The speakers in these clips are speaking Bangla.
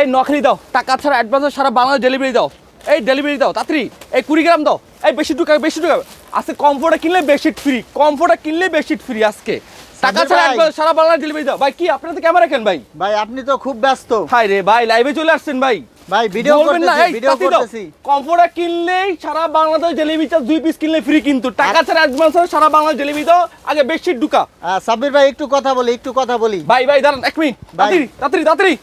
এই নখারি দাও টাকা ছাড়া অ্যাডভান্স সারা বাংলাদেশ ডেলিভারি দাও। এই ডেলিভারি দাও তাড়াতাড়ি। এই কুড়ি গ্রাম দাও। এই বেশি টাকা বেশি টাকা আজকে কমফোর্টে কিনলে বেডশিট ফ্রি কমফোর্টে কিনলে বেডশিট ফ্রি আজকে। টাকা ছাড়া। সারা বাংলাদেশ ডেলিভারি দাও। ভাই কি আপনারা তো ক্যামেরা রাখেন ভাই? ভাই আপনি তো খুব ব্যস্ত। হাই রে ভাই লাইভে চলে আসছেন ভাই। ভাই ভিডিও করতেছি ভিডিও করতেছি। কমফোর্টে কিনলেই সারা বাংলাদেশ ডেলিভারি চার্জ দুই পিস কিনলে ফ্রি কিন্তু। টাকা ছাড়া অ্যাডভান্স সারা বাংলাদেশ ডেলিভারি দাও আগে বেডশিট ঢুকা। সাব্বির ভাই একটু কথা বলি একটু কথা বলি। ভাই ভাই দাঁড়ান এক মিনিট তাড়াতাড়ি তাড়াতাড়ি।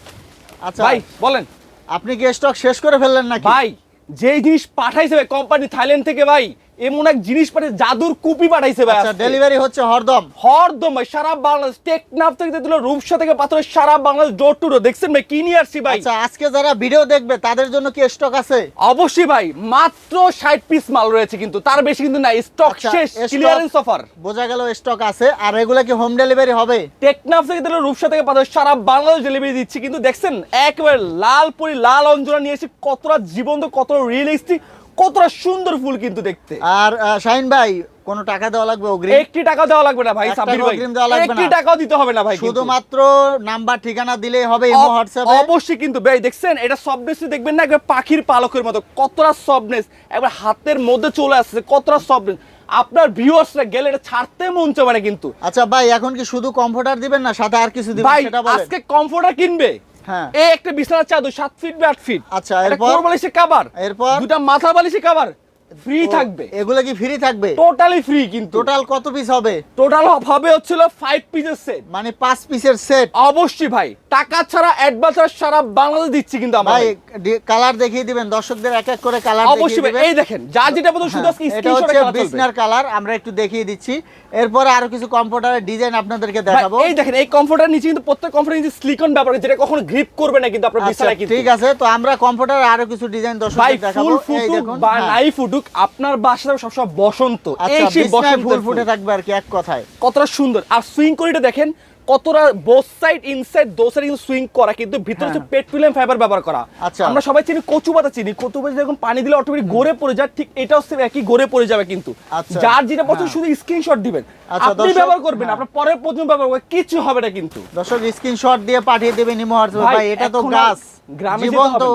আচ্ছা ভাই বলেন। আপনি কি স্টক শেষ করে ফেললেন নাকি? ভাই যেই জিনিস পাঠাইছে কোম্পানি থাইল্যান্ড থেকে ভাই এমন এক জিনিস পাঠিয়ে জাদুর কুপি পাঠাইছে ভাই আচ্ছা ডেলিভারি হচ্ছে হরদম। হরদম ভাই সারা বাংলাদেশ টেকনাফ থেকে দিল রূপসা থেকে পাথরের সারা বাংলাদেশ ডোর টু ডোর দেখছেন ভাই কি নিয়ে আসছি ভাই? আচ্ছা আজকে যারা ভিডিও দেখবে তাদের জন্য কি স্টক আছে? অবশ্যই ভাই মাত্র ষাট পিস মাল রয়েছে কিন্তু তার বেশি কিন্তু না স্টক আচ্ছা, শেষ ক্লিয়ারেন্স অফার বোঝা গেল স্টক আছে আর এগুলা কি হোম ডেলিভারি হবে? টেকনাফ থেকে দিল রূপসা থেকে পাথর সারা বাংলাদেশ ডেলিভারি দিচ্ছি কিন্তু দেখছেন একেবারে লাল পরি লাল অঞ্জনা নিয়ে এসে কতটা জীবন্ত কতটা রিয়েলিস্টিক কতটা সুন্দর ফুল কিন্তু দেখতে। আর শাহিন ভাই কোনো টাকা দেওয়া লাগবে অগ্রিম? একটি টাকা দেওয়া লাগবে না ভাই সাব্বির ভাই। অগ্রিম দেওয়া লাগবে না। একটি টাকাও দিতে হবে না ভাই। শুধুমাত্র নাম্বার ঠিকানা দিলেই হবে ইমো হোয়াটসঅ্যাপে। অবশ্যই কিন্তু ভাই দেখছেন? এটা সফটনেস দেখবেন না একবার পাখির পালকের মতো। কতটা সফটনেস একবার হাতের মধ্যে চলে আসছে কতটা সফটনেস আপনার ভিউয়ার্সরা গেলে এটা ছাড়তে মন চাবে কিন্তু। আচ্ছা ভাই এখন কি শুধু কমফোর্টার দিবেন না সাথে আর কিছু দিবেন ভাই সেটা বলেন। আজকে কমফোর্টার কিনবে? এই একটা বিছানার চাদর সাত ফিট বা আট ফিট আচ্ছা, এরপর? বালিশে কাবার এরপর? দুটা মাথা বালিশে কাবার ফ্রি থাকবে। এগুলো কি ফ্রি থাকবে? টোটালি ফ্রি কিন্তু। টোটাল কত পিস হবে? টোটাল হবে হচ্ছিল ফাইভ পিসের সেট মানে পাঁচ পিসের সেট অবশ্যই ভাই টাকা ছাড়া অ্যাডভান্স সারা বাংলাদেশ দিচ্ছি কিন্তু আমরা ভাই কালার দেখিয়ে দিবেন দর্শকদের এক এক করে কালার অবশ্যই এই দেখেন যা যেটা বলতো শুধু হ্যাঁ, এটা হচ্ছে বিসনার কালার আমরা একটু দেখিয়ে দিচ্ছি। এরপরে আরও কিছু কম্পিউটারের ডিজাইন আপনাদেরকে দেখাবো। এই দেখেন এই কমফোর্টার নিচে কিন্তু প্রত্যেক কমফোর্টার নিচে সিলিকন ব্যবহার যেটা কখনো গ্রিপ করবে না কিন্তু আপনার আচ্ছা বিছানায় কিন্তু। ঠিক আছে তো আমরা কম্পিউটার আরও কিছু ডিজাইন দর্শকদের দেখাবো। এই দেখুন বা হ্যাঁ। নাই ফুটুক আপনার বাসাটা সবসময় বসন্ত। এই আচ্ছা সেই বসন্ত ফুল ফুটে থাকবে আর কি এক কথায়। কতটা সুন্দর। আর সুইং করিটা দেখেন কতটা both side inside though side কিন্তু সুইং করা কিন্তু ভিতরে হচ্ছে হ্যাঁ। পেট্রোলিয়াম ফাইবার ব্যবহার করা। আচ্ছা। আমরা সবাই চিনি কচু পাতা চিনি। কচু পাতা যখন পানি দিলে অটোমেটিক গড়ে পড়ে যায় ঠিক এটাও সেম একই গড়ে পড়ে যাবে কিন্তু। আচ্ছা। যার যেটা পছন্দ হ্যাঁ। শুধু স্ক্রিনশট দিবেন। আচ্ছা, আপনি ব্যবহার করবেন হ্যাঁ। আপনার পরের পর্যন্ত ব্যবহার করবেন কিছু হবে না কিন্তু। দর্শক স্ক্রিনশট দিয়ে পাঠিয়ে দেবেন ইমো হোয়াটসঅ্যাপে। ভাই, এটা তো গাছ গ্রামে যেতে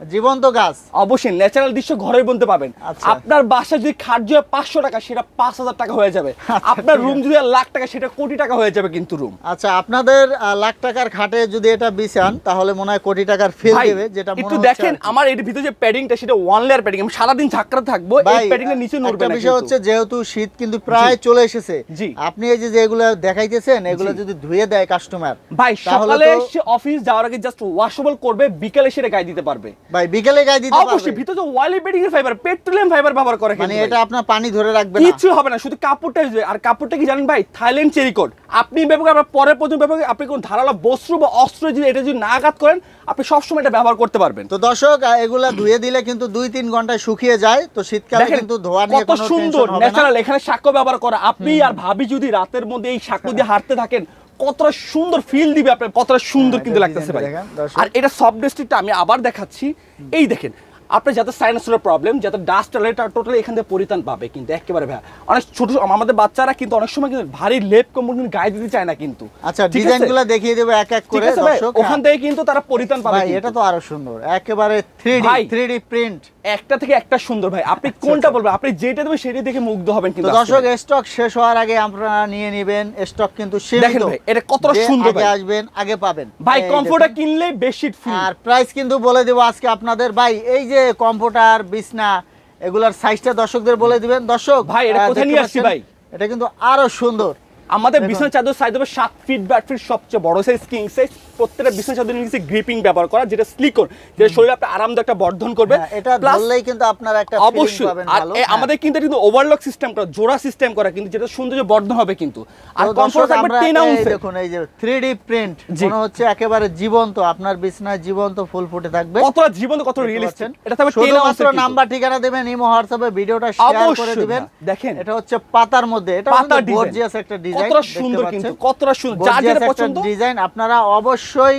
জীবন্ত গাছ। অবশ্যই ন্যাচারাল দৃশ্য ঘরে বলতে পাবেন। আচ্ছা। আপনার বাসা যদি খাট যদি পাঁচশো টাকা সেটা পাঁচ হাজার টাকা হয়ে যাবে। আচ্ছা, আপনার রুম যদি লাখ টাকা সেটা কোটি টাকা হয়ে যাবে কিন্তু রুম আচ্ছা আপনাদের লাখ টাকার খাটে যদি এটা বিছান তাহলে মনে হয় কোটি টাকার ফিল দেবে যেটা একটু দেখেন আমার এর ভিতরে যে প্যাডিংটা সেটা ওয়ান লেয়ার প্যাডিং আমি সারাদিন ঝাঁকড়া থাকব এই ভাই প্যাডিং এর নিচে নড়বে না বিষয় হচ্ছে যেহেতু শীত কিন্তু প্রায় চলে এসেছে জি। আপনি এই যে যেগুলো দেখাইতেছেন এগুলো যদি ধুয়ে দেয় কাস্টমার ভাই সকালে সে অফিস যাওয়ার আগে জাস্ট ওয়াশেবল করবে বিকালে সেটা গায়ে দিতে পারবে। ভাই বিকেলে গায়ে দিতে অবশ্যই ভিতরে ওয়ালি প্যাডিং এর ফাইবার পেট্রোলিয়াম ফাইবার ব্যবহার করে মানে এটা আপনার পানি ধরে রাখবে না। কিছু হবে না শুধু কাপড়টা আর কাপড়টা কি জানেন ভাই? থাইল্যান্ড চেরিকোট আপনি ব্যবহার আপনার পরের পর্যন্ত ব্যবহার আপনি কোন ধারালো বস্ত্র বা অস্ত্র যদি এটা যদি না আঘাত করেন আপনি সবসময় এটা ব্যবহার করতে পারবেন। তো দর্শক এগুলা ধুয়ে দিলে কিন্তু দুই তিন ঘন্টায় শুকিয়ে যায়। তো শীতকালে কিন্তু ধোয়া নিয়ে কোনো সুন্দর ন্যাচারাল এখানে সাক্ষ্য ব্যবহার করা। আপনি আর ভাবি যদি রাতের মধ্যে এই সাক্ষ্য দিয়ে হাঁটতে থাকেন কতটা সুন্দর ফিল দিবে আপনার কতটা সুন্দর হ্যাঁ, কিন্তু লাগতেছে ভাই। আর এটা সব ডিস্ট্রিক্টটা আমি আবার দেখাচ্ছি এই দেখেন আপনার যাতে সাইনাসের প্রবলেম যাতে ডাস্ট এটা টোটালি এখান থেকে পরিত্রাণ পাবে কিন্তু একেবারে ভাই। অনেক ছোট আমাদের বাচ্চারা কিন্তু অনেক সময় কিন্তু ভারী লেপ কম্বল কিন্তু গায়ে দিতে চায় না কিন্তু। আচ্ছা ডিজাইনগুলো দেখিয়ে দেবো এক এক করে দর্শক ওখান হ্যাঁ। থেকে কিন্তু তারা পরিত্রাণ পাবে ভাই এটা তো আরও সুন্দর একেবারে থ্রি ডি ভাই। থ্রি ডি প্রিন্ট একটা থেকে একটা সুন্দর ভাই। আপনি কোনটা বলবেন? আপনি যেটা দেবেন সেটা দেখে মুগ্ধ হবেন আচ্ছা, কিন্তু দর্শক স্টক শেষ হওয়ার আগে আপনারা নিয়ে নেবেন। স্টক কিন্তু সীমিত দেখেন ভাই, এটা কতটা সুন্দর ভাই। আসবেন আগে পাবেন। ভাই এই কিনলে বেশি ফ্রি আর প্রাইস কিন্তু বলে দেবো আজকে আপনাদের। ভাই এই যে কম্পিউটার বিছনা এগুলার সাইজটা দর্শকদের বলে দিবেন দর্শক ভাই, এটা কোথায় নিয়ে আসছি ভাই? এটা কিন্তু আরও সুন্দর আমাদের। বিছানা চাদর সাইজ হবে সাত ফিট বা আট ফিট সবচেয়ে বড় সাইজ কিং সাইজ প্রত্যেকটা বিছানা চাদর নিচে গ্রিপিং ব্যবহার করা যেটা স্লিকন যেটা শরীরে আপনার আরামদায়ক একটা বর্ধন করবে। হ্যাঁ, এটা ধরলেই কিন্তু আপনারা একটা অবশ্যই। আর হ্যাঁ। আমাদের কিন্তু কিন্তু ওভারলক সিস্টেম করা জোড়া সিস্টেম করা কিন্তু যেটা সৌন্দর্য বর্ধন হবে কিন্তু। আর কমফোর্ট থাকবে আমরা 10 এই আউন্স দেখুন এই যে 3D প্রিন্ট জি। মনে হচ্ছে একেবারে জীবন্ত আপনার বিছনায় জীবন্ত ফুল ফুটে থাকবে। কতটা জীবন কত রিয়েলিস্টিক এটা থাকবে 10 আউন্স নাম্বার ঠিকানা দেবেন ইমো হোয়াটসঅ্যাপে ভিডিওটা শেয়ার করে দিবেন। দেখেন। এটা হচ্ছে পাতার মধ্যে এটা গর্জিয়াস একটা ডিজাইন কতটা সুন্দর কিন্তু কতটা সুন্দর যার যেটা পছন্দ। ডিজাইন আপনারা অবশ্যই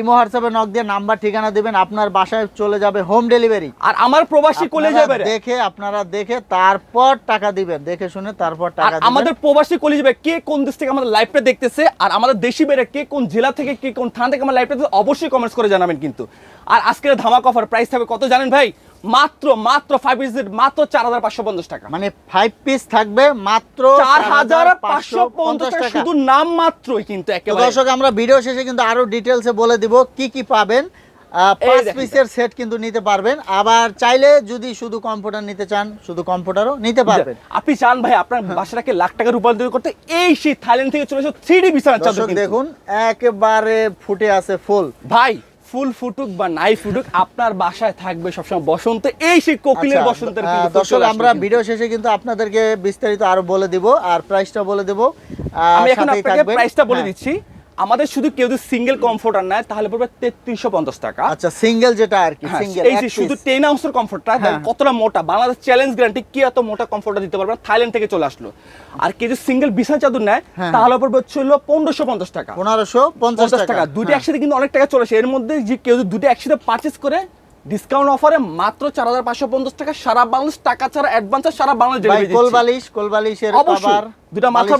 ইমো হোয়াটসঅ্যাপে নক দিয়ে নাম্বার ঠিকানা দিবেন আপনার বাসায় চলে যাবে হোম ডেলিভারি আর আমার প্রবাসী কলে যাবে দেখে আপনারা দেখে তারপর টাকা দিবেন দেখে শুনে তারপর টাকা আমাদের প্রবাসী কলেজ ভাই কে কোন দেশ থেকে আমাদের লাইভটা দেখতেছে আর আমাদের দেশি বেড়ে কে কোন জেলা থেকে কে কোন থানা থেকে আমার লাইভটা দেখতেছে, অবশ্যই কমেন্টস করে জানাবেন কিন্তু। আর আজকের ধামাক অফার প্রাইস থাকবে কত জানেন ভাই? মাত্র মাত্র ফাইভ পিসের মাত্র চার হাজার পাঁচশো পঞ্চাশ টাকা। মানে ফাইভ পিস থাকবে মাত্র চার হাজার পাঁচশো পঞ্চাশ টাকা। শুধু নাম মাত্রই কিন্তু একেবারে। দর্শক আমরা ভিডিও শেষে কিন্তু আরও ডিটেলসে বলে দিব কি কি পাবেন। পাঁচ পিসের সেট কিন্তু নিতে পারবেন। আবার চাইলে যদি শুধু কম্পিউটার নিতে চান শুধু কম্পিউটারও নিতে পারবেন। আপনি চান ভাই আপনার বাসাটাকে লাখ টাকা রূপান্তরিত করতে এই সেই থাইল্যান্ড থেকে চলে এসে থ্রি ডি কিন্তু। দেখুন একেবারে ফুটে আছে ফুল ভাই ফুল ফুটুক বা নাই ফুটুক আপনার বাসায় থাকবে সবসময় বসন্ত এই সেই কোকিলের বসন্ত বসন্তের দর্শক আমরা। ভিডিও শেষে কিন্তু আপনাদেরকে বিস্তারিত আরও বলে দিব আর প্রাইসটা বলে দিব আমি এখন আপনাকে প্রাইসটা বলে হ্যাঁ। দিচ্ছি আমাদের শুধু কেউ যদি সিঙ্গেল কমফোর্টার নেয় তাহলে পড়বে তেত্রিশশো পঞ্চাশ টাকা। আচ্ছা সিঙ্গেল যেটা আর কি হ্যাঁ, সিঙ্গেল এই যে শুধু টেন আউন্সের কমফোর্টটা হ্যাঁ। কতটা মোটা। বাংলাদেশ চ্যালেঞ্জ গ্যারান্টি কি এত মোটা কমফোর্টটা দিতে পারবে না? থাইল্যান্ড থেকে চলে আসলো। আর কেউ যদি সিঙ্গেল বিছানা চাদর নেয় হ্যাঁ, তাহলে পড়বে হচ্ছে হলো পনেরোশো পঞ্চাশ টাকা। পনেরোশো পঞ্চাশ পঞ্চাশ টাকা। দুটো হ্যাঁ। একসাথে কিন্তু অনেক টাকা চলে আসে। এর মধ্যে যে কেউ যদি দুটো একসাথে পারচেস করে ডিসকাউন্ট অফারে মাত্র চার হাজার পাঁচশো পঞ্চাশ টাকা সারা বাংলাদেশ টাকা ছাড়া অ্যাডভান্স সারা বাংলাদেশ ভাই ডেলিভারি কোলবালিশ কোলবালিশের অবশ্যই। কভার দুটা মাথা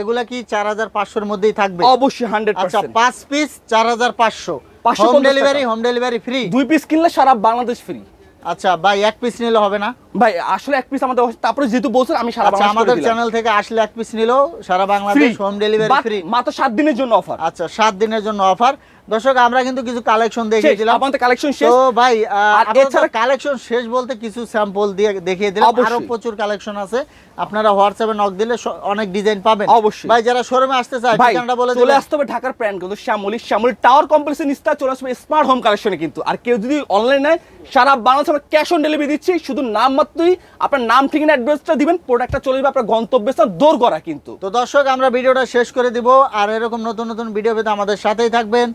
এগুলা কি চার হাজার পাঁচশোর মধ্যেই থাকবে? অবশ্যই হান্ড্রেড আচ্ছা পাঁচ পিস চার হাজার পাঁচশো। 550 home delivery home delivery free দুই পিস কিনলে সারা বাংলাদেশ ফ্রি আচ্ছা ভাই এক পিস নিলে হবে না? ভাই আসলে এক পিস আমাদের তারপরে যেহেতু বলছেন আমি সারা আচ্ছা বাংলাদেশ আমাদের চ্যানেল থেকে আসলে এক পিস নিলেও সারা বাংলাদেশ হোম ডেলিভারি ফ্রি মাত্র সাত দিনের জন্য অফার আচ্ছা সাত দিনের জন্য অফার দর্শক আমরা কিন্তু কিছু কালেকশন দেখিয়ে দিলাম আমাদের কালেকশন শেষ। তো ভাই এছাড়া কালেকশন শেষ বলতে কিছু স্যাম্পল দিয়ে দেখিয়ে দিলাম। আরও প্রচুর কালেকশন আছে। আপনারা হোয়াটসঅ্যাপে নক দিলে অনেক ডিজাইন পাবেন। অবশ্যই। ভাই যারা শোরুমে আসতে চায় ঠিকানাটা বলে চলে আসতে হবে ঢাকার প্যান্ট কিন্তু শ্যামলি। শ্যামলি টাওয়ার কমপ্লেক্সের নিচটা চলে আসবে স্মার্ট হোম কালেকশনে কিন্তু। আর কেউ যদি অনলাইন নেয় সারা বাংলাদেশে আমরা ক্যাশ অন ডেলিভারি দিচ্ছি। শুধু নাম মাত্রই আপনার নাম ঠিকানা অ্যাড্রেসটা দিবেন প্রোডাক্টটা চলে যাবে আপনার গন্তব্যস্থান দৌড় করা কিন্তু। তো দর্শক আমরা ভিডিওটা শেষ করে দিব। আর এরকম নতুন নতুন ভিডিও পেতে আমাদের সাথেই থাকবেন।